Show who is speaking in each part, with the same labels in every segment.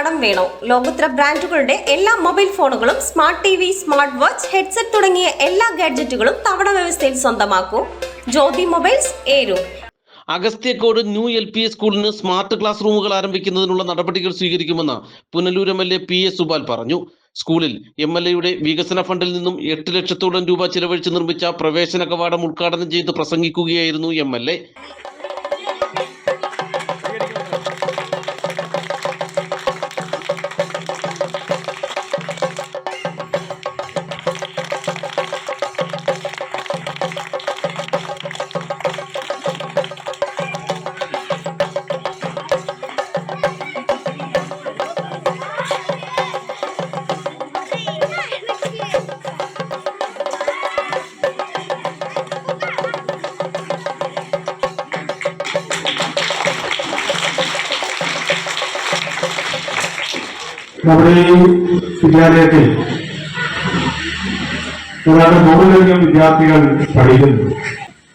Speaker 1: കടം വേണോ? ലോകോത്തര ബ്രാൻഡുകളുടെ എല്ലാ മൊബൈൽ ഫോണുകളും smart T V smart watch headset തുടങ്ങിയ എല്ലാ ഗാഡ്ജറ്റുകളും തവണ വ്യവസ്ഥയിൽ സ്വന്തമാക്കൂ. Jyothi mobiles Eroor
Speaker 2: Agasthyacode new L P സ്കൂളിന് സ്മാർട്ട് ക്ലാസ് റൂമുകൾ ആരംഭിക്കുന്നതിനുള്ള നടപടികൾ സ്വീകരിക്കുമെന്ന് Punalur M L A P S Subal പറഞ്ഞു. സ്കൂളിൽ എം എൽ എയുടെ വികസന ഫണ്ടിൽ നിന്നും എട്ട് ലക്ഷത്തോളം രൂപ ചിലവഴിച്ച് നിർമ്മിച്ച പ്രവേശന കവാടം ഉദ്ഘാടനം ചെയ്ത് പ്രസംഗിക്കുകയായിരുന്നു എം എൽ എ.
Speaker 3: നമ്മുടെ ഈ വിദ്യാലയത്തിൽ കൂടാതെ നൂറിലധികം വിദ്യാർത്ഥികൾ പഠിക്കുന്നു.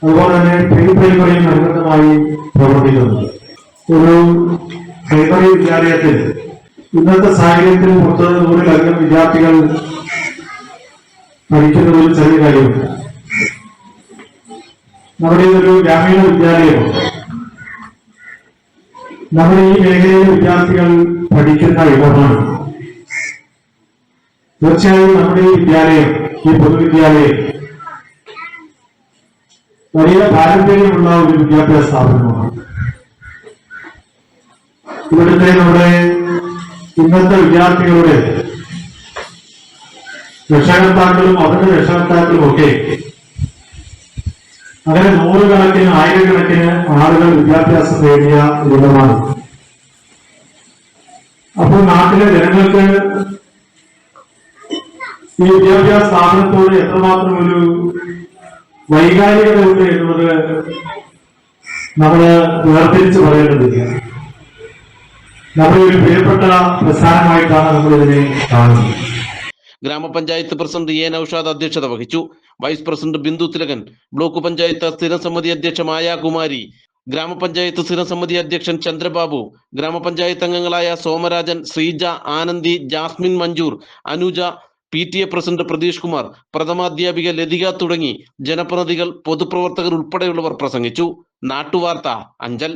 Speaker 3: അതുപോലെ തന്നെ പ്രീ പ്രൈമറിയും അനുബന്ധമായി പ്രവർത്തിക്കുന്നു. ഒരു പ്രൈമറി വിദ്യാലയത്തിൽ ഇന്നത്തെ സാഹചര്യത്തിൽ പുറത്ത് നൂറിലധികം വിദ്യാർത്ഥികൾ പഠിക്കുന്ന ഒരു ചെറിയ കാര്യമുണ്ട്. നമ്മുടെ ഇതൊരു ഗ്രാമീണ വിദ്യാലയമാണ് നമ്മുടെ ഈ മേഖലയിൽ വിദ്യാർത്ഥികൾ പഠിക്കുന്ന ഇടമാണ് തീർച്ചയായും നമ്മുടെ ഈ വിദ്യാലയം ഈ പൊതുവിദ്യാലയം വലിയ പാരമ്പര്യമുള്ള ഒരു വിദ്യാഭ്യാസ സ്ഥാപനമാണ്. ഇവിടുത്തെ നമ്മുടെ ഇന്നത്തെ വിദ്യാർത്ഥികളുടെ രക്ഷകർത്താക്കളും അവരുടെ രക്ഷകർത്താക്കളും ഒക്കെ അങ്ങനെ നൂറുകണക്കിന് ആയിരക്കണക്കിന് ആളുകൾ വിദ്യാഭ്യാസം നേടിയ ഇടമാണ് അപ്പോൾ നാട്ടിലെ ജനങ്ങൾക്ക് ഈ വിദ്യാഭ്യാസ സ്ഥാപനത്തോട് എത്രമാത്രം ഒരു വൈകാരികത ഉണ്ട് എന്നുള്ളത് നമ്മൾ വേർതിരിച്ച് പറയേണ്ടതില്ല. നമ്മുടെ ഒരു പ്രിയപ്പെട്ട പ്രസ്ഥാനമായിട്ടാണ് നമ്മൾ ഇതിനെ കാണുന്നത്.
Speaker 2: ഗ്രാമപഞ്ചായത്ത് പ്രസിഡന്റ് എ നൌഷാദ് അധ്യക്ഷത വഹിച്ചു. Vice president Bindu Thilakan block panchayat സ്ഥിരസമിതി അധ്യക്ഷ മായാകുമാരി ഗ്രാമപഞ്ചായത്ത് സ്ഥിരസമിതി അധ്യക്ഷൻ ചന്ദ്രബാബു ഗ്രാമപഞ്ചായത്ത് അംഗങ്ങളായ Somarajan Sreeja Anandi Jasmine Manjoor Anuja P T A president Pratheesh Kumar പ്രഥമാധ്യാപിക Lathika തുടങ്ങി ജനപ്രതിനിധികൾ പൊതുപ്രവർത്തകർ ഉൾപ്പെടെയുള്ളവർ പ്രസംഗിച്ചു. നാട്ടുവാർത്ത അഞ്ചൽ.